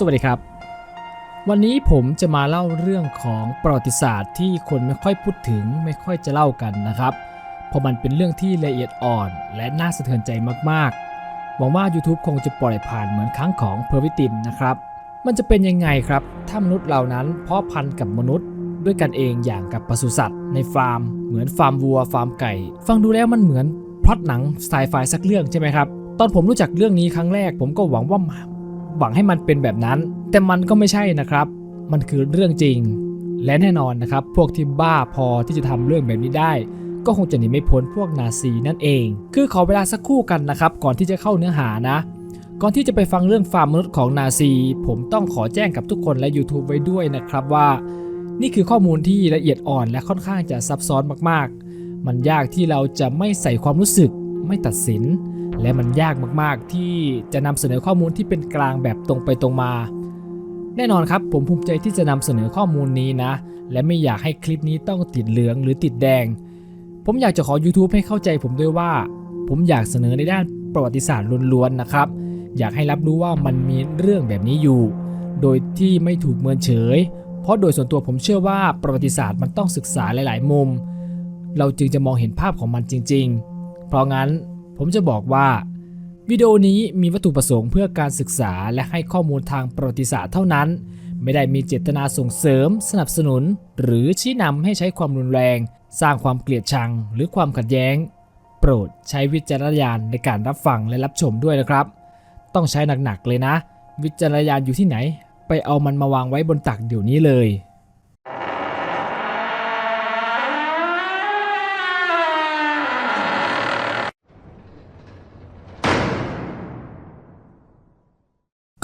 สวัสดีครับ วันนี้ผมจะมาเล่าเรื่องของประวัติศาสตร์ที่คนไม่ค่อยพูดถึงไม่ค่อยจะเล่ากันนะครับ เพราะมันเป็นเรื่องที่ละเอียดอ่อนและน่าสะเทือนใจมากๆ หวังว่า YouTube คงจะปล่อยผ่านเหมือนครั้งของเพอร์วิตินนะครับ มันจะเป็นยังไงครับ ถ้ามนุษย์เหล่านั้นเพาะพันธุ์กับมนุษย์ ด้วยกันเองอย่างกับปศุสัตว์ ในฟาร์ม เหมือนฟาร์มวัวฟาร์มไก่ ฟังดูแล้วมันเหมือนพล็อตหนังสไตล์ไฟสักเรื่องใช่ไหมครับ ตอนผมรู้จักเรื่องนี้ครั้งแรกผมก็หวังว่า หวังให้มันเป็นแบบนั้น แต่มันก็ไม่ใช่นะครับ มันคือเรื่องจริง และแน่นอนนะครับ พวกที่บ้าพอที่จะทำเรื่องแบบนี้ได้ ก็คงจะหนีไม่พ้นพวกนาซีนั่นเอง คือขอเวลาสักครู่กันนะครับ ก่อนที่จะเข้าเนื้อหานะ ก่อนที่จะไปฟังเรื่องฟาร์มมนุษย์ของนาซี ผมต้องขอแจ้งกับทุกคนและ YouTube ไว้ด้วยนะครับว่า นี่คือข้อมูลที่ละเอียดอ่อนและค่อนข้างจะซับซ้อนมากๆ มันยากที่เราจะไม่ใส่ความรู้สึก ไม่ตัดสิน และมันยากมากๆ ที่จะนำเสนอข้อมูลที่เป็นกลางแบบตรงไปตรงมา แน่นอนครับ ผมภูมิใจที่จะนำเสนอข้อมูลนี้นะ และไม่อยากให้คลิปนี้ต้องติดเหลืองหรือติดแดง ผมอยากจะขอ YouTube ให้เข้าใจผมด้วยว่า ผมอยากเสนอในด้านประวัติศาสตร์ล้วนๆนะครับ อยากให้รับรู้ว่ามันมีเรื่องแบบนี้อยู่ โดยที่ไม่ถูกเมินเฉย เพราะโดยส่วนตัวผมเชื่อว่าประวัติศาสตร์มันต้องศึกษาหลาย ๆ มุม เราจึงจะมองเห็นภาพของมันจริง ๆ เพราะงั้น ผมจะบอกว่า วิดีโอนี้มีวัตถุประสงค์เพื่อการศึกษาและให้ข้อมูลทางประวัติศาสตร์เท่านั้น ไม่ได้มีเจตนาส่งเสริม สนับสนุน หรือชี้นำให้ใช้ความรุนแรง สร้างความเกลียดชัง หรือความขัดแย้ง โปรดใช้วิจารณญาณในการรับฟังและรับชมด้วยนะครับ ต้องใช้หนักๆเลยนะ วิจารณญาณอยู่ที่ไหน ไปเอามันมาวางไว้บนตักเดี๋ยวนี้เลย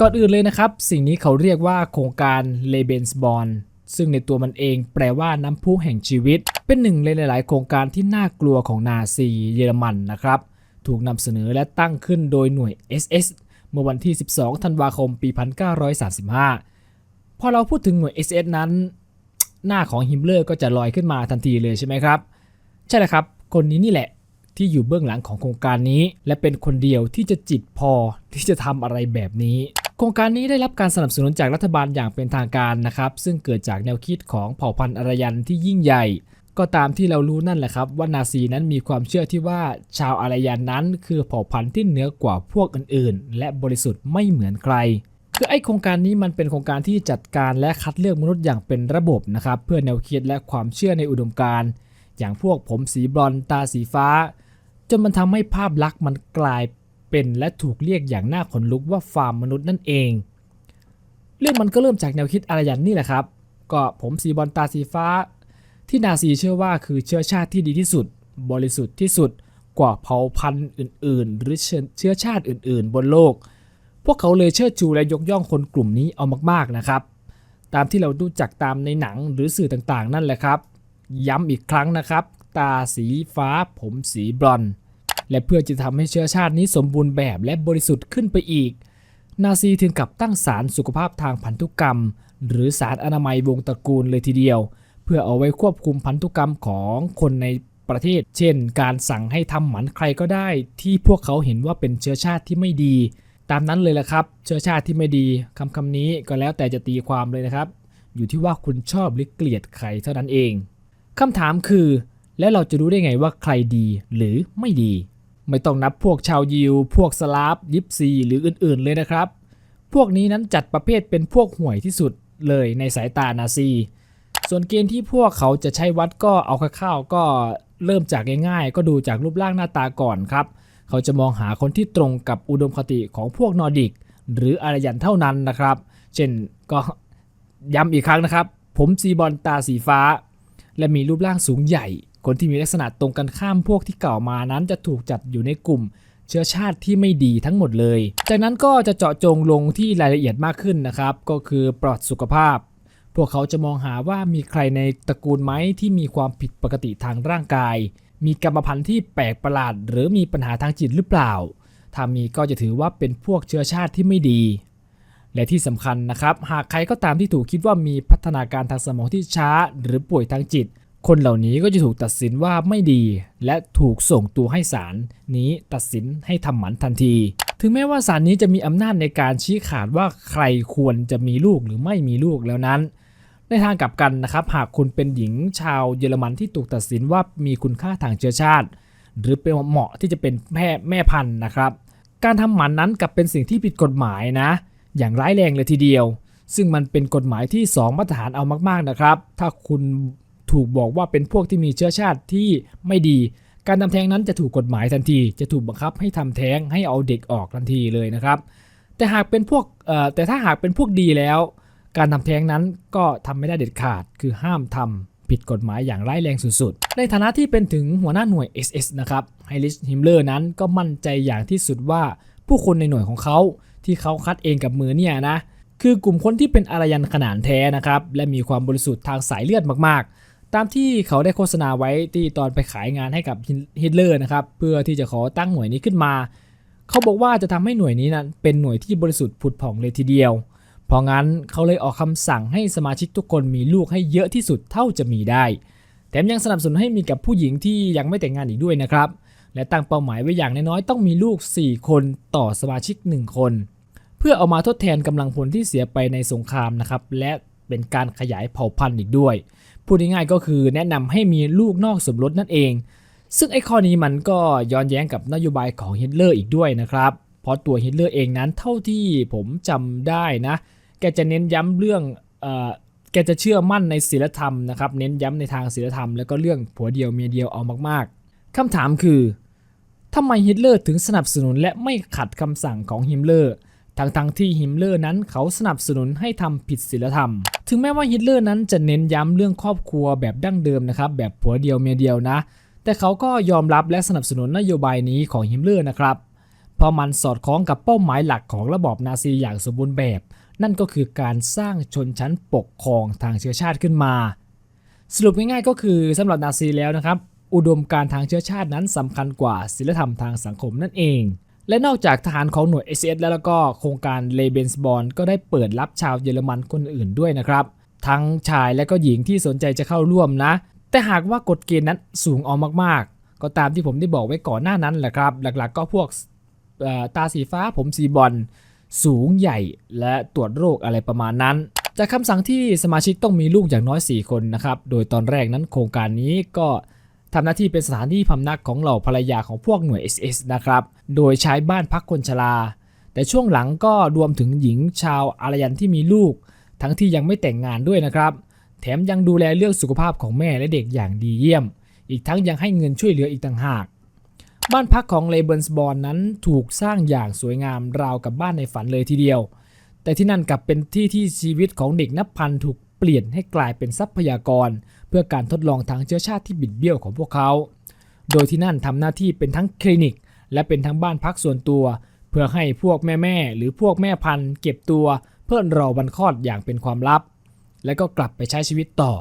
ก่อนอื่นเลยนะครับ สิ่งนี้เขาเรียกว่าโครงการ l e b e n s b o n ซึ่งในตัวมันเองแปลว่าน้ำพุแห่งชีวิต เป็นหนึ่งในหลาย ๆ โครงการที่น่ากลัวของนาซีเยอรมันนะครับ ถูกนำเสนอและตั้งขึ้นโดยหน่วย SS เมื่อวันที่ 12 ธันวาคม ปี 1935 พอเราพูดถึงหน่วย SS นั้น หน้าของฮิมเลอร์ก็จะลอยขึ้นมาทันทีเลยใช่ไหมครับ ใช่แล้วครับ คนนี้นี่แหละที่อยู่เบื้องหลังของโครงการนี้ และเป็นคนเดียวที่จะจิตพอที่จะทำอะไรแบบนี้ โครงการนี้ได้รับการสนับสนุนจากรัฐบาลอย่างเป็นทางการนะครับ ซึ่งเกิดจากแนวคิดของเผ่าพันธุ์อารยันที่ยิ่งใหญ่ ก็ตามที่เรารู้นั่นแหละครับ ว่านาซีนั้นมีความเชื่อที่ว่าชาวอารยันนั้นคือเผ่าพันธุ์ที่เหนือกว่าพวกอื่นๆ และบริสุทธิ์ไม่เหมือนใครคือไอโครงการนี้มันเป็นโครงการที่จัดการและคัดเลือกมนุษย์อย่างเป็นระบบนะครับ เพื่อแนวคิดและความเชื่อในอุดมการณ์อย่างพวกผมสีบรอนตาสีฟ้า จนมันทำให้ภาพลักษณ์มันกลาย เป็นและถูกเรียกอย่างน่าขนลุกว่าฟาร์มมนุษย์นั่นเอง เรื่องมันก็เริ่มจากแนวคิดอารยันนี่แหละครับ ก็ผมสีบอลตาสีฟ้า ที่นาซีเชื่อว่าคือเชื้อชาติที่ดีที่สุด บริสุทธิ์ที่สุดกว่าเผ่าพันธุ์อื่น ๆ หรือเชื้อชาติอื่น ๆ บนโลก พวกเขาเลยเชิดชูและยกย่องคนกลุ่มนี้เอามากๆนะครับ ตามที่เราดูจักตามในหนังหรือสื่อต่างๆ นั่นแหละครับ ย้ำอีกครั้งนะครับ ตาสีฟ้าผมสีบรอนซ์ และเพื่อจะทำให้เชื้อชาตินี้สมบูรณ์แบบและบริสุทธิ์ขึ้นไปอีก นาซีถึงกับตั้งสารสุขภาพทางพันธุกรรม หรือสารอนามัยวงตระกูลเลยทีเดียว เพื่อเอาไว้ควบคุมพันธุกรรมของคนในประเทศ เช่น การสั่งให้ทำหมันใครก็ได้ ที่พวกเขาเห็นว่าเป็นเชื้อชาติที่ไม่ดี ตามนั้นเลยละครับ เชื้อชาติที่ไม่ดีคำคำนี้ก็แล้วแต่จะตีความเลยนะครับ อยู่ที่ว่าคุณชอบหรือเกลียดใครเท่านั้นเองคำถามคือ แล้วเราจะรู้ได้ไงว่าใครดีหรือไม่ดี ไม่ต้องนับพวกชาวยิว พวกสลาฟยิปซีหรืออื่นๆเลยนะครับ พวกนี้นั้นจัดประเภทเป็นพวกห่วยที่สุดเลยในสายตานาซี ส่วนเกณฑ์ที่พวกเขาจะใช้วัดก็เอาคร่าวๆก็เริ่มจากง่ายๆ ก็ดูจากรูปร่างหน้าตาก่อนครับ เขาจะมองหาคนที่ตรงกับอุดมคติของพวกนอร์ดิก หรืออารยันเท่านั้นนะครับ เช่นก็ย้ำอีกครั้งนะครับ ผมซีบอลตาสีฟ้า และมีรูปร่างสูงใหญ่ คนที่มีลักษณะตรงกันข้ามพวกที่กล่าวมานั้นจะถูกจัดอยู่ในกลุ่มเชื้อชาติที่ไม่ดีทั้งหมดเลย จากนั้นก็จะเจาะจงลงที่รายละเอียดมากขึ้นนะครับ ก็คือปลอดสุขภาพ พวกเขาจะมองหาว่ามีใครในตระกูลไหมที่มีความผิดปกติทางร่างกาย มีกรรมพันธุ์ที่แปลกประหลาด หรือมีปัญหาทางจิตหรือเปล่า ถ้ามีก็จะถือว่าเป็นพวกเชื้อชาติที่ไม่ดี และที่สำคัญนะครับ หากใครก็ตามที่ถูกคิดว่ามีพัฒนาการทางสมองที่ช้า หรือป่วยทางจิต คนเหล่านี้ก็จะถูกตัดสินว่าไม่ดี และถูกส่งตัวให้ศาลนี้ตัดสินให้ทำหมันทันที ถึงแม้ว่าศาลนี้จะมีอำนาจในการชี้ขาดว่าใครควรจะมีลูกหรือไม่มีลูกแล้วนั้น ในทางกลับกันนะครับ หากคุณเป็นหญิงชาวเยอรมันที่ถูกตัดสินว่ามีคุณค่าทางเชื้อชาติ หรือเป็นเหมาะที่จะเป็นแม่แม่พันธุ์นะครับ การทำหมันนั้นกลับเป็นสิ่งที่ผิดกฎหมายนะ อย่างร้ายแรงเลยทีเดียว ซึ่งมันเป็นกฎหมายที่ 2 มาตรฐานเอามากๆนะครับ ถ้าคุณ ถูกบอกว่าเป็นพวกที่มีเชื้อชาติที่ไม่ดี การทำแท้งนั้นจะถูกกฎหมายทันที จะถูกบังคับให้ทำแท้งให้เอาเด็กออกทันทีเลยนะครับ แต่หากเป็นพวกเอ่อแต่ถ้าหากเป็นพวกดีแล้ว การทำแท้งนั้นก็ทำไม่ได้เด็ดขาด คือห้ามทำผิดกฎหมายอย่างร้ายแรงสุดๆ ในฐานะที่เป็นถึงหัวหน้าหน่วย SS นะครับไฮริชฮิมเลอร์นั้นก็มั่นใจอย่างที่สุดว่าผู้คนในหน่วยของเขาที่เขาคัดเองกับมือเนี่ยนะคือกลุ่มคนที่เป็นอารยันขนานแท้นะครับและมีความบริสุทธิ์ทางสายเลือดมากๆ ตามที่เขาได้โฆษณาไว้ที่ตอนไปขายงานให้กับฮิตเลอร์นะครับเพื่อที่จะขอตั้งหน่วยนี้ขึ้นมา เขาบอกว่าจะทำให้หน่วยนี้นั้นเป็นหน่วยที่บริสุทธิ์ผุดผ่องเลยทีเดียว เพราะงั้นเขาเลยออกคำสั่งให้สมาชิกทุกคนมีลูกให้เยอะที่สุดเท่าจะมีได้ แถมยังสนับสนุนให้มีกับผู้หญิงที่ยังไม่แต่งงานอีกด้วยนะครับ และตั้งเป้าหมายไว้อย่างน้อยๆต้องมีลูก 4 คนต่อสมาชิก 1 คน เพื่อเอามาทดแทนกำลังพลที่เสียไปในสงครามนะครับและเป็นการขยายเผ่าพันธุ์อีกด้วย พูดง่ายๆก็คือแนะนำให้มีลูกนอกสมรสนั่นเอง ซึ่งไอ้ข้อนี้มันก็ย้อนแย้งกับนโยบายของฮิตเลอร์อีกด้วยนะครับ เพราะตัวฮิตเลอร์เองนั้นเท่าที่ผมจำได้นะ แกจะเน้นย้ำเรื่องอแกจะเชื่อมั่นในศีลธรรมนะครับ เน้นย้ำในทางศีลธรรมแล้วก็เรื่องผัวเดียวเมียเดียวเอามากๆคำถามคือทำไมฮิตเลอร์ถึงสนับสนุนและไม่ขัดคำสั่งของฮิมเลอร์ ทั้งๆทที่ฮิมเลอร์นั้นเขาสนับสนุนให้ทำผิดศีลธรรม ถึงแม้ว่าฮิตเลอร์นั้นจะเน้นย้ำเรื่องครอบครัวแบบดั้งเดิมนะครับแบบผัวเดียวเมียเดียวนะ แต่เขาก็ยอมรับและสนับสนุนนโยบายนี้ของฮิมเลอร์นะครับเพราะมันสอดคล้องกับเป้าหมายหลักของระบอบนาซีอย่างสมบูรณ์แบบ นั่นก็คือการสร้างชนชั้นปกครองทางเชื้อชาติขึ้นมา สรุปง่ายๆก็คือสำหรับนาซีแล้วนะครับ อุดมการทางเชื้อชาตินั้นสำคัญกว่าศีลธรรมทางสังคมนั่นเอง และนอกจากทหารของหน่วย SS แล้วก็โครงการเลเบนส์บอลก็ได้เปิดรับชาวเยอรมันคนอื่นด้วยนะครับ ทั้งชายและก็หญิงที่สนใจจะเข้าร่วมนะ แต่หากว่ากฎเกณฑ์นั้นสูงเอามากๆ ก็ตามที่ผมได้บอกไว้ก่อนหน้านั้นแหละครับ หลักๆ ก็พวกตาสีฟ้าผมสีบอลสูงใหญ่และตรวจโรคอะไรประมาณนั้น จากคำสั่งที่สมาชิกต้องมีลูกอย่างน้อย 4 คนนะครับ โดยตอนแรกนั้นโครงการนี้ก็ ทำหน้าที่เป็นสถานที่พำนักของเหล่าภรรยาของพวกหน่วย SS นะครับ โดยใช้บ้านพักคนชรา แต่ช่วงหลังก็รวมถึงหญิงชาวอารยันที่มีลูก ทั้งที่ยังไม่แต่งงานด้วยนะครับ แถมยังดูแลเรื่องสุขภาพของแม่และเด็กอย่างดีเยี่ยม อีกทั้งยังให้เงินช่วยเหลืออีกต่างหาก บ้านพักของเลเบิร์นสบอร์นนั้นถูกสร้างอย่างสวยงามราวกับบ้านในฝันเลยทีเดียว แต่ที่นั่นกลับเป็นที่ที่ชีวิตของเด็กนับพันถูกเปลี่ยนให้กลายเป็นทรัพยากร พื่อการทดลองทางเชื้อชาติที่บิดเบี้ยวของพวกเขา โดยที่นั่นทำหน้าที่เป็นทั้งคลินิก และเป็นทั้งบ้านพักส่วนตัว เพื่อให้พวกแม่ๆหรือพวกแม่พันธุ์ เก็บตัวเพื่อรอวันคลอดอย่างเป็นความลับ และก็กลับไปใช้ชีวิตต่อ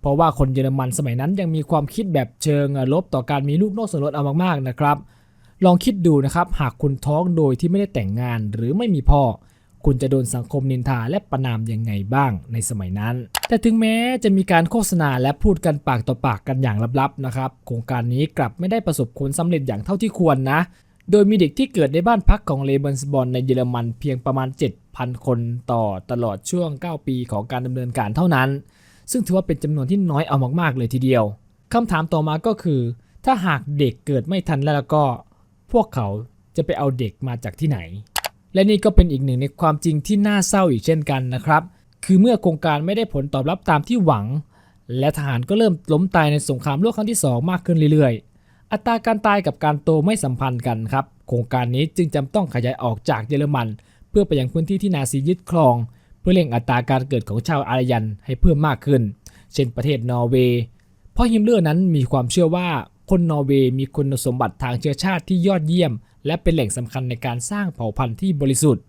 เพราะว่าคนเยอรมันสมัยนั้นยังมีความคิดแบบเชิงลบต่อการมีลูกนอกสมรสเอามากๆนะครับ ลองคิดดูนะครับหากคุณท้องโดยที่ไม่ได้แต่งงานหรือไม่มีพ่อ คุณจะโดนสังคมนินทาและประนามยังไงบ้างในสมัยนั้น แต่ถึงแม้จะมีการโฆษณาและพูดกันปากต่อปากกันอย่างลับๆนะครับโครงการนี้กลับไม่ได้ประสบผลสำเร็จอย่างเท่าที่ควรนะ โดยมีเด็กที่เกิดในบ้านพักของเลเบนสบอลในเยอรมันเพียงประมาณ 7,000 คนต่อตลอดช่วง 9 ปีของการดำเนินการเท่านั้น ซึ่งถือว่าเป็นจำนวนที่น้อยเอามากๆเลยทีเดียวคำถามต่อมาก็คือ ถ้าหากเด็กเกิดไม่ทันแล้วก็ พวกเขาจะไปเอาเด็กมาจากที่ไหน และนี่ก็เป็นอีกหนึ่งในความจริงที่น่าเศร้าอีกเช่นกันนะครับ คือเมื่อโครงการไม่ได้ผลตอบรับตามที่หวัง และทหารก็เริ่มล้มตายในสงครามโลกครั้งที่ 2 มากขึ้นเรื่อยๆ อัตราการตายกับการโตไม่สัมพันธ์กันครับ โครงการนี้จึงจำต้องขยายออกจากเยอรมัน เพื่อไปยังพื้นที่ที่นาซียึดครอง เพื่อเร่งอัตราการเกิดของชาวอารยันให้เพิ่มมากขึ้น เช่นประเทศนอร์เวย์เพราะฮิมเลอร์นั้นมีความเชื่อว่าคนนอร์เวย์มีคุณสมบัติทางเชื้อชาติที่ยอดเยี่ยม และเป็นแหล่งสำคัญในการสร้างเผ่าพันธุ์ที่บริสุทธิ์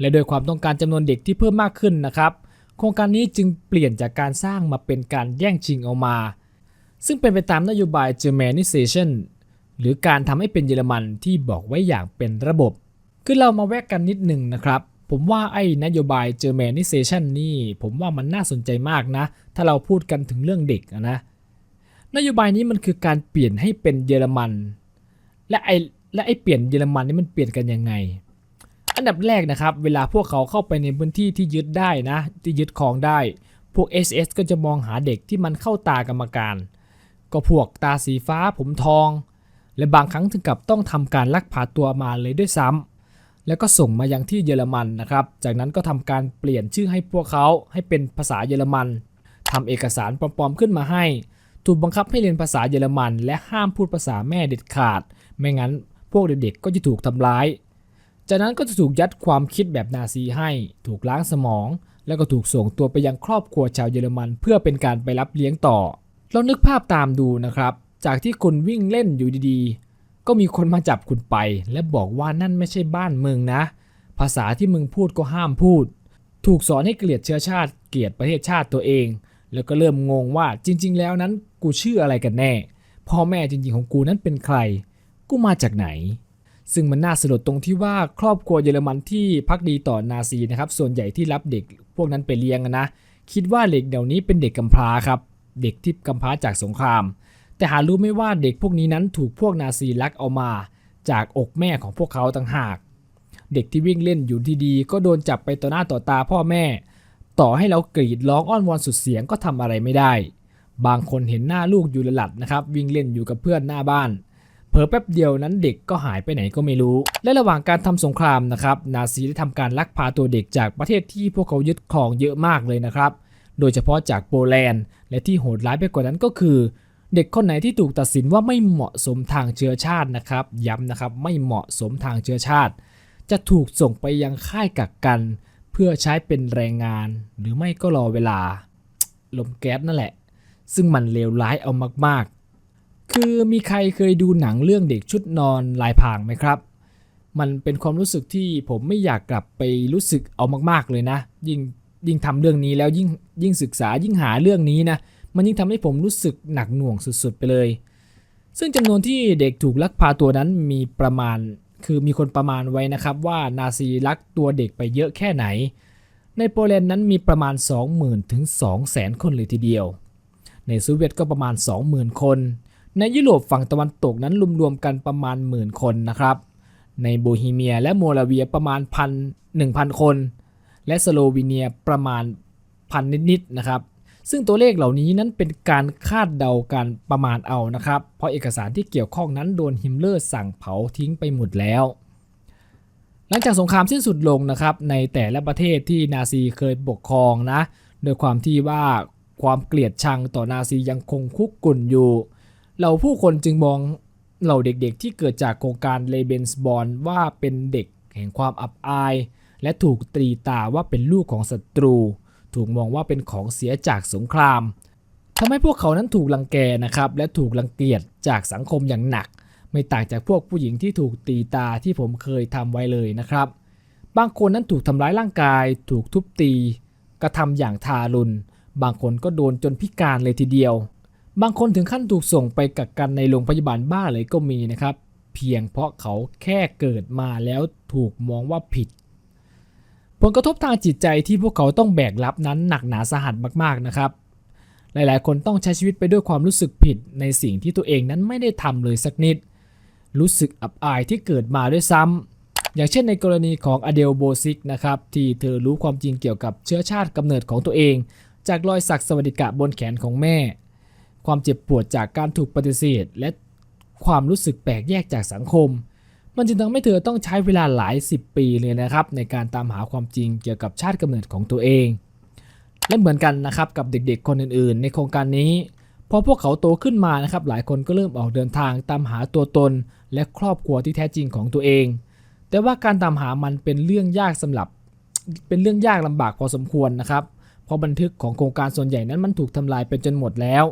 และโดยความต้องการจำนวนเด็กที่เพิ่มมากขึ้นนะครับ โครงการนี้จึงเปลี่ยนจากการสร้างมาเป็นการแย่งชิงเอามา ซึ่งเป็นไปตามนโยบาย Germanization หรือการทำให้เป็นเยอรมันที่บอกไว้อย่างเป็นระบบ คือเรามาแวกกันนิดหนึ่งนะครับ ผมว่าไอ้นโยบาย Germanization นี่ ผมว่ามันน่าสนใจมากนะ ถ้าเราพูดกันถึงเรื่องเด็กนะนโยบายนี้มันคือการเปลี่ยนให้เป็นเยอรมัน และไอ และไอเปลี่ยนเยอรมันนี่มันเปลี่ยนกันยังไง อันดับแรกนะครับ เวลาพวกเขาเข้าไปในพื้นที่ที่ยึดได้นะ ที่ยึดครองได้ พวก SS ก็จะมองหาเด็กที่มันเข้าตากรรมการ ก็พวกตาสีฟ้าผมทอง และบางครั้งถึงกับต้องทำการลักพาตัวมาเลยด้วยซ้ำแล้วก็ส่งมายังที่เยอรมันนะครับ จากนั้นก็ทำการเปลี่ยนชื่อให้พวกเขาให้เป็นภาษาเยอรมันทำเอกสารปลอมๆขึ้นมาให้ ถูกบังคับให้เรียนภาษาเยอรมัน และห้ามพูดภาษาแม่เด็ดขาด ไม่งั้น พวกเด็กๆก็จะถูกทำร้าย จากนั้นก็จะถูกยัดความคิดแบบนาซีให้ ถูกล้างสมอง แล้วก็ถูกส่งตัวไปยังครอบครัวชาวเยอรมันเพื่อเป็นการไปรับเลี้ยงต่อ เรานึกภาพตามดูนะครับ จากที่คุณวิ่งเล่นอยู่ดีๆ ก็มีคนมาจับคุณไป และบอกว่านั่นไม่ใช่บ้านมึงนะ ภาษาที่มึงพูดก็ห้ามพูด ถูกสอนให้เกลียดเชื้อชาติ เกลียดประเทศชาติตัวเอง แล้วก็เริ่มงงว่าจริง ๆ แล้วนั้นกูชื่ออะไรกันแน่ พ่อแม่จริง ๆ ของกูนั้นเป็นใคร กูมาจากไหน ซึ่งมันน่าสลดตรงที่ว่าครอบครัวเยอรมันที่พักดีต่อนาซีนะครับ ส่วนใหญ่ที่รับเด็กพวกนั้นไปเลี้ยงอะนะ คิดว่าเด็กเดี๋ยวนี้เป็นเด็กกำพร้าครับ เด็กที่กำพร้าจากสงคราม แต่หารู้ไม่ว่าเด็กพวกนี้นั้นถูกพวกนาซีลักเอามา จากอกแม่ของพวกเขาต่างหาก เด็กที่วิ่งเล่นอยู่ดีๆก็โดนจับไปต่อหน้าต่อตาพ่อแม่ ต่อให้เรากรีดร้องอ้อนวอนสุดเสียงก็ทำอะไรไม่ได้ บางคนเห็นหน้าลูกอยู่ละหลัดนะครับ วิ่งเล่นอยู่กับเพื่อนหน้าบ้าน ผลอแป๊บเดียวนั้นเด็กก็หายไปไหนก็ไม่รู้ และระหว่างการทำสงครามนะครับนาซีได้ทำการลักพาตัวเด็กจากประเทศที่พวกเขายึดครองเยอะมากเลยนะครับ โดยเฉพาะจากโปแลนด์ และที่โหดร้ายไปกว่านั้นก็คือ เด็กคนไหนที่ถูกตัดสินว่าไม่เหมาะสมทางเชื้อชาตินะครับ ย้ำนะครับไม่เหมาะสมทางเชื้อชาติ จะถูกส่งไปยังค่ายกักกัน เพื่อใช้เป็นแรงงาน หรือไม่ก็รอเวลาลมแก๊สนั่นแหละ ซึ่งมันเลวร้ายเอามากๆ คือมีใครเคยดูหนังเรื่องเด็กชุดนอนลายพางไหมครับ มันเป็นความรู้สึกที่ผมไม่อยากกลับไปรู้สึกเอามากๆเลยนะ ยิ่งยิ่งทำเรื่องนี้แล้วยิ่งยิ่งศึกษายิ่งหาเรื่องนี้นะมันยิ่งทำให้ผมรู้สึกหนักหน่วงสุดๆไปเลย ซึ่งจำนวนที่เด็กถูกลักพาตัวนั้นมีประมาณคือมีคนประมาณไว้นะครับว่านาซีลักตัวเด็กไปเยอะแค่ไหน ในโปแลนด์นั้นมีประมาณ 20,000 ถึง 200,000 คนเลยทีเดียว ในโซเวียตก็ประมาณ 20,000 คน ในยุโรปฝั่งตะวันตกนั้นรวมๆกันประมาณหมื่นคนนะครับ ในโบฮีเมียและโมลาเวียประมาณพันหนึ่งพันคน และสโลวีเนียประมาณพันนิดๆนะครับ ซึ่งตัวเลขเหล่านี้นั้นเป็นการคาดเดาการประมาณเอานะครับ เพราะเอกสารที่เกี่ยวข้องนั้นโดนฮิมเลอร์สั่งเผาทิ้งไปหมดแล้วหลังจากสงครามสิ้นสุดลงนะครับในแต่ละประเทศที่นาซีเคยปกครองนะโดยความที่ว่าความเกลียดชังต่อนาซียังคงคุกกุ่นอยู่ เหล่าผู้คนจึงมองเหล่าเด็กๆ ที่เกิดจากโครงการเลเบนส์บอลว่าเป็นเด็กแห่งความอับอาย และถูกตรีตาว่าเป็นลูกของศัตรู ถูกมองว่าเป็นของเสียจากสงครามทำให้พวกเขานั้นถูกลังแกนะครับ และถูกรังเกียจจากสังคมอย่างหนัก ไม่ต่างจากพวกผู้หญิงที่ถูกตีตาที่ผมเคยทำไว้เลยนะครับ บางคนนั้นถูกทำร้ายร่างกาย ถูกทุบตี กระทำอย่างทารุณ บางคนก็โดนจนพิการเลยทีเดียว บางคนถึงขั้นถูกส่งไปกักกันในโรงพยาบาลบ้าเลยก็มีนะครับ เพียงเพราะเขาแค่เกิดมาแล้วถูกมองว่าผิด ผลกระทบทางจิตใจที่พวกเขาต้องแบกรับนั้นหนักหนาสาหัสมากๆนะครับ หลายๆ คนต้องใช้ชีวิตไปด้วยความรู้สึกผิดในสิ่งที่ตัวเองนั้นไม่ได้ทำเลยสักนิด รู้สึกอับอายที่เกิดมาด้วยซ้ำอย่างเช่นในกรณีของอเดลโบซิกนะครับที่เธอรู้ความจริงเกี่ยวกับเชื้อชาติกำเนิดของตัวเอง จากรอยสักสวัสดิกะบนแขนของแม่ ความเจ็บปวดจากการถูกปฏิเสธ และความรู้สึกแปลกแยกจากสังคม มันจึงทำให้เธอต้องใช้เวลาหลาย 10 ปีเลยนะครับ ในการตามหาความจริงเกี่ยวกับชาติกำเนิดของตัวเอง และเหมือนกันนะครับกับเด็กๆ คนอื่นๆ ในโครงการนี้พอพวกเขาโตขึ้นมานะครับ หลายคนก็เริ่มออกเดินทางตามหาตัวตน และครอบครัวที่แท้จริงของตัวเอง แต่ว่าการตามหามันเป็นเรื่องยากสำหรับ เป็นเรื่องยากลำบากพอสมควรนะครับ เพราะบันทึกของโครงการส่วนใหญ่นั้นมันถูกทำลายไปจนหมดแล้ว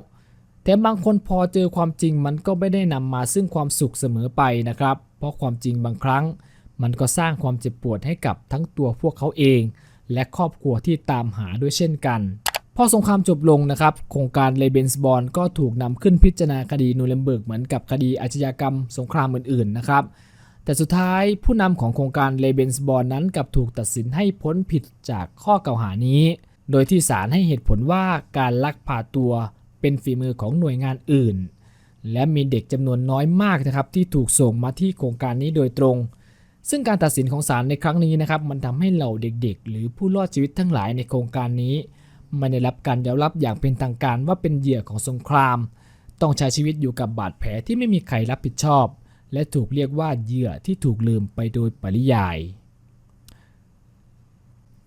แต่บางคนพอเจอความจริงมันก็ไม่ได้นำมาซึ่งความสุขเสมอไปนะครับ เพราะความจริงบางครั้ง มันก็สร้างความเจ็บปวดให้กับทั้งตัวพวกเขาเอง และครอบครัวที่ตามหาด้วยเช่นกัน พอสงครามจบลงนะครับ โครงการเลเบนส์บอลก็ถูกนำขึ้นพิจารณาคดีนูเรมเบิร์กเหมือนกับคดีอาชญากรรมสงครามอื่นๆนะครับ แต่สุดท้ายผู้นำของโครงการเลเบนส์บอลนั้นกลับถูกตัดสินให้พ้นผิดจากข้อกล่าวหานี้ โดยที่ศาลให้เหตุผลว่าการลักพาตัว เป็นฝีมือของหน่วยงานอื่น และมีเด็กจำนวนน้อยมากนะครับที่ถูกส่งมาที่โครงการนี้โดยตรง ซึ่งการตัดสินของศาลในครั้งนี้นะครับมันทำให้เหล่าเด็กๆ หรือผู้รอดชีวิตทั้งหลายในโครงการนี้ไม่ได้รับการยอมรับอย่างเป็นทางการว่าเป็นเหยื่อของสงคราม ต้องใช้ชีวิตอยู่กับบาดแผลที่ไม่มีใครรับผิดชอบ และถูกเรียกว่าเหยื่อที่ถูกลืมไปโดยปริยาย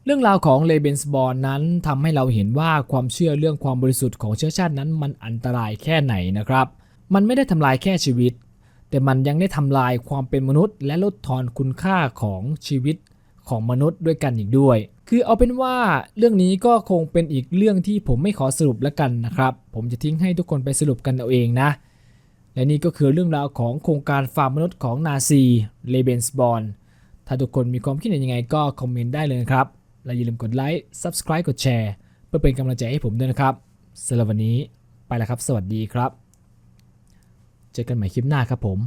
เรื่องราวของเลเบนสบอร์นนั้นทำให้เราเห็นว่าความเชื่อเรื่องความบริสุทธิ์ของเชื้อชาตินั้นมันอันตรายแค่ไหนนะครับ มันไม่ได้ทำลายแค่ชีวิต แต่มันยังได้ทำลายความเป็นมนุษย์ และลดทอนคุณค่าของชีวิตของมนุษย์ด้วยกันอีกด้วย คือเอาเป็นว่าเรื่องนี้ก็คงเป็นอีกเรื่องที่ผมไม่ขอสรุปแล้วกันนะครับ ผมจะทิ้งให้ทุกคนไปสรุปกันเอาเองนะ และนี่ก็คือเรื่องราวของโครงการฟาร์มมนุษย์ของนาซีเลเบนสบอร์นถ้าทุกคนมีความคิดเห็นยังไงก็คอมเมนต์ได้เลยครับ และอย่าลืมกดไลค์ Subscribe กดแชร์เพื่อเป็นกำลังใจให้ผมด้วยนะครับสำหรับวันนี้ไปแล้วครับ สวัสดีครับ เจอกันใหม่คลิปหน้าครับผม